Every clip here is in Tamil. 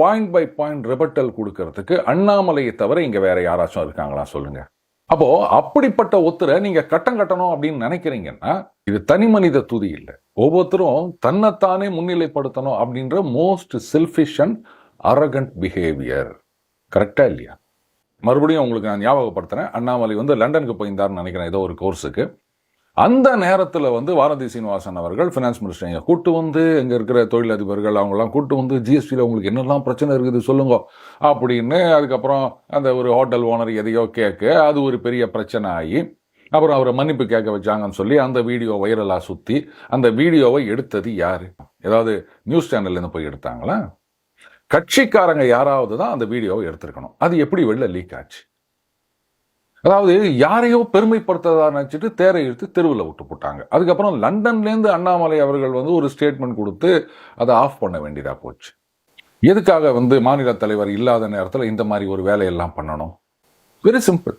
பாயிண்ட் பை பாயிண்ட் ரிபட்டல் கொடுக்கறதுக்கு அண்ணாமலையை தவிர இங்கே வேற யாராச்சும் இருக்காங்களா சொல்லுங்க. அப்போ அப்படிப்பட்ட ஒத்துரை நீங்க கட்டம் கட்டணும் அப்படின்னு நினைக்கிறீங்கன்னா இது தனி மனித துதி இல்லை. ஒவ்வொருத்தரும் தன்னைத்தானே முன்னிலைப்படுத்தணும் அப்படின்ற most selfish and arrogant behaviour கரெக்டா இல்லையா? மறுபடியும் உங்களுக்கு நான் ஞாபகப்படுத்துறேன். அண்ணாமலை வந்து லண்டனுக்கு போயிருந்தாருன்னு நினைக்கிறேன் ஏதோ ஒரு கோர்ஸுக்கு அந்த நேரத்தில் வந்து வானதி சீனிவாசன் அவர்கள் ஃபினான்ஸ் மினிஸ்டர் கூட்டு வந்து இங்கே இருக்கிற தொழிலதிபர்கள் அவங்களாம் கூட்டு வந்து ஜிஎஸ்டியில் உங்களுக்கு என்னெல்லாம் பிரச்சனை இருக்குது சொல்லுங்க. அப்படின்னு அதுக்கப்புறம் அந்த ஒரு ஹோட்டல் ஓனர் எதையோ கேட்க அது ஒரு பெரிய பிரச்சனை ஆகி அப்புறம் அவரை மன்னிப்பு கேட்க வச்சாங்கன்னு சொல்லி அந்த வீடியோ வைரலாக சுற்றி அந்த வீடியோவை எடுத்தது யார்? ஏதாவது நியூஸ் சேனல்லேருந்து போய் எடுத்தாங்களா? கட்சிக்காரங்க யாராவது தான் அந்த வீடியோவை எடுத்திருக்கணும். அது எப்படி வெளில லீக் ஆச்சு? அதாவது யாரையோ பெருமைப்படுத்ததா நினைச்சிட்டு தேரை இழுத்து தெருவில் விட்டு போட்டாங்க. அதுக்கப்புறம் லண்டன்லேருந்து அண்ணாமலை அவர்கள் வந்து ஒரு ஸ்டேட்மெண்ட் கொடுத்து அதை ஆஃப் பண்ண வேண்டியதாக போச்சு. எதுக்காக வந்து மாநில தலைவர் இல்லாத நேரத்தில் இந்த மாதிரி ஒரு வேலையெல்லாம் பண்ணணும்? வெரி சிம்பிள்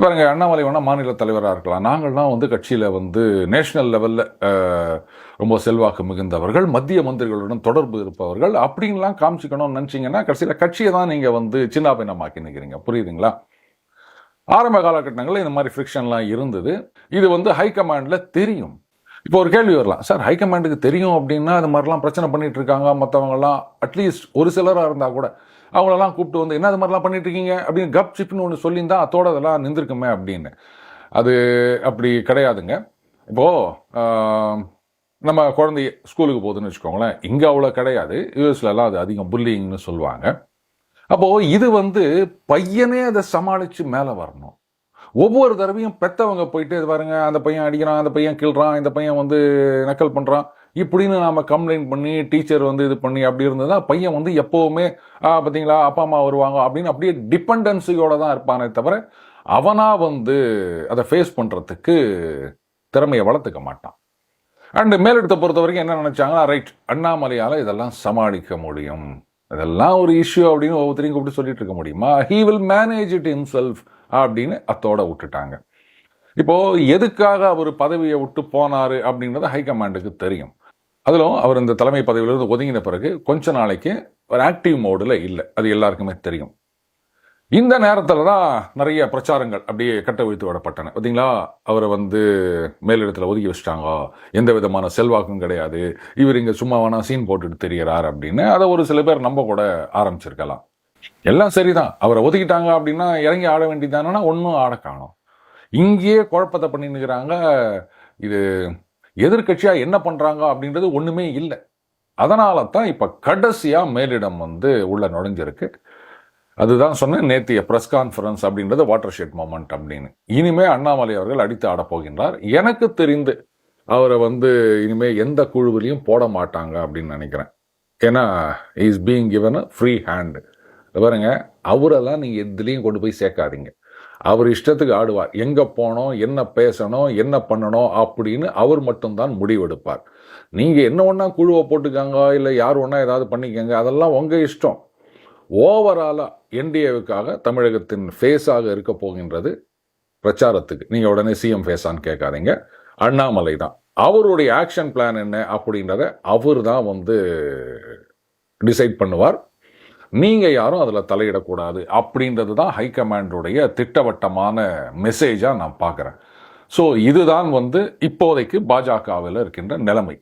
பாருங்க அண்ணாமலை வேணால் மாநில தலைவராக இருக்கலாம். நாங்கள்லாம் வந்து கட்சியில் வந்து நேஷனல் லெவலில் ரொம்ப செல்வாக்கு மிகுந்தவர்கள் மத்திய மந்திரிகளுடன் தொடர்பு இருப்பவர்கள். அப்படின்லாம் காமிச்சிக்கணும்னு நினச்சிங்கன்னா கடைசியில் கட்சியை தான் நீங்கள் வந்து சின்ன பின்னமாக்கி நிற்கிறீங்க புரியுதுங்களா? ஆரம்ப காலகட்டங்களில் இந்த மாதிரி ஃப்ரிக்ஷன்லாம் இருந்தது. இது வந்து ஹைகமாண்டில் தெரியும். இப்போ ஒரு கேள்வி வரலாம். சார் ஹைகமாண்டுக்கு தெரியும் அப்படின்னா அது மாதிரிலாம் பிரச்சனை பண்ணிட்டு இருக்காங்க. மற்றவங்கலாம் அட்லீஸ்ட் ஒரு சிலராக இருந்தால் கூட அவங்களெல்லாம் கூப்பிட்டு வந்து என்ன அது மாதிரிலாம் பண்ணிட்டு இருக்கீங்க? அப்படின்னு கப் சிப்னு ஒன்று சொல்லியிருந்தா அதோட அதெல்லாம் நின்றுருக்குமே அப்படின்னு. அது அப்படி கிடையாதுங்க. இப்போது நம்ம குழந்தை ஸ்கூலுக்கு போகுதுன்னு வச்சுக்கோங்களேன். இங்கே அவ்வளோ கிடையாது. யூஎஸ்லலாம் அது அதிகம். புல்லிங்னு சொல்லுவாங்க. அப்போது இது வந்து பையனே அதை சமாளித்து மேலே வரணும். ஒவ்வொரு தடவையும் பெத்தவங்க போயிட்டு இது பாருங்க அந்த பையன் அடிக்கிறான் அந்த பையன் கிள்றான் இந்த பையன் வந்து நக்கல் பண்ணுறான் இப்படின்னு நாம் கம்ப்ளைண்ட் பண்ணி டீச்சர் வந்து இது பண்ணி அப்படி இருந்ததுன்னா பையன் வந்து எப்போவுமே பார்த்தீங்களா அப்பா அம்மா வருவாங்க அப்படின்னு அப்படியே டிபெண்டன்சியோட தான் இருப்பானே தவிர அவனாக வந்து அதை ஃபேஸ் பண்ணுறதுக்கு திறமையை வளர்த்துக்க மாட்டான். அண்டு மேலிடத்தை பொறுத்த வரைக்கும் என்ன நினச்சாங்கன்னா ரைட் அண்ணாமலையால் இதெல்லாம் சமாளிக்க முடியும். அதெல்லாம் ஒரு இஷ்யூ அப்படின்னு ஒவ்வொருத்தரையும் கூப்பிட்டு சொல்லிட்டு இருக்க முடியுமா? He will manage it himself அப்படின்னு அத்தோட விட்டுட்டாங்க. இப்போ எதுக்காக அவர் பதவியை விட்டு போனாரு அப்படின்றது ஹைகமாண்டுக்கு தெரியும். அதிலும் அவர் இந்த தலைமை பதவியிலிருந்து ஒதுங்கின பிறகு கொஞ்ச நாளைக்கு ஒரு ஆக்டிவ் மோடில் இல்லை. அது எல்லாருக்குமே தெரியும். இந்த நேரத்தில் தான் நிறைய பிரச்சாரங்கள் அப்படியே கட்ட வைத்து விடப்பட்டன. பார்த்தீங்களா? அவரை வந்து மேலிடத்தில் ஒதுக்கி வச்சிட்டாங்க. எந்த விதமான செல்வாக்கும் கிடையாது. இவர் இங்கே சும்மா வேணா சீன் போட்டுட்டு தெரிகிறார் அப்படின்னு. அதை ஒரு சில பேர் நம்ப கூட ஆரம்பிச்சிருக்கலாம். எல்லாம் சரிதான். அவரை ஒதுக்கிட்டாங்க அப்படின்னா இறங்கி ஆட வேண்டியதானா ஒன்றும் ஆட காணோம். இங்கேயே குழப்பத்தை பண்ணின்னுக்கிறாங்க. இது எதிர்க்கட்சியாக என்ன பண்ணுறாங்க அப்படின்றது ஒன்றுமே இல்லை. அதனால தான் இப்போ கடைசியாக மேலிடம் வந்து உள்ள நுழைஞ்சிருக்கு. அதுதான் சொன்னேன் நேத்திய ப்ரெஸ் கான்ஃபரன்ஸ் அப்படின்றது வாட்டர் ஷெட் மூமெண்ட் அப்படின்னு. இனிமே அண்ணாமலை அவர்கள் அடித்து ஆடப்போகின்றார் எனக்கு தெரிந்து அவரை வந்து இனிமே எந்த குழுவிலையும் போட மாட்டாங்க அப்படின்னு நினைக்கிறேன். ஏன்னா is being given a free hand பாருங்க அவரெல்லாம் நீங்கள் எதுலேயும் கொண்டு போய் சேர்க்காதீங்க. அவர் இஷ்டத்துக்கு ஆடுவார். எங்கே போனோம் என்ன பேசணும் என்ன பண்ணணும் அப்படின்னு அவர் மட்டும்தான் முடிவெடுப்பார். நீங்கள் என்ன ஒன்றா குழுவை போட்டுக்காங்க இல்லை யார் ஒன்றா ஏதாவது பண்ணிக்கங்க அதெல்லாம் உங்கள் இஷ்டம். ஓவராலாக என்டிஏவுக்காக தமிழகத்தின் ஃபேஸாக இருக்க போகின்றது பிரச்சாரத்துக்கு. நீங்கள் உடனே சிஎம் ஃபேஸான்னு கேட்காதீங்க. அண்ணாமலை தான். அவருடைய ஆக்ஷன் பிளான் என்ன அப்படின்றத அவர் தான் வந்து டிசைட் பண்ணுவார். நீங்கள் யாரும் அதில் தலையிடக்கூடாது அப்படின்றது தான் ஹைகமாண்டுடைய திட்டவட்டமான மெசேஜாக நான் பார்க்குறேன். ஸோ இதுதான் வந்து இப்போதைக்கு பாஜகவில் இருக்கின்ற நிலைமை.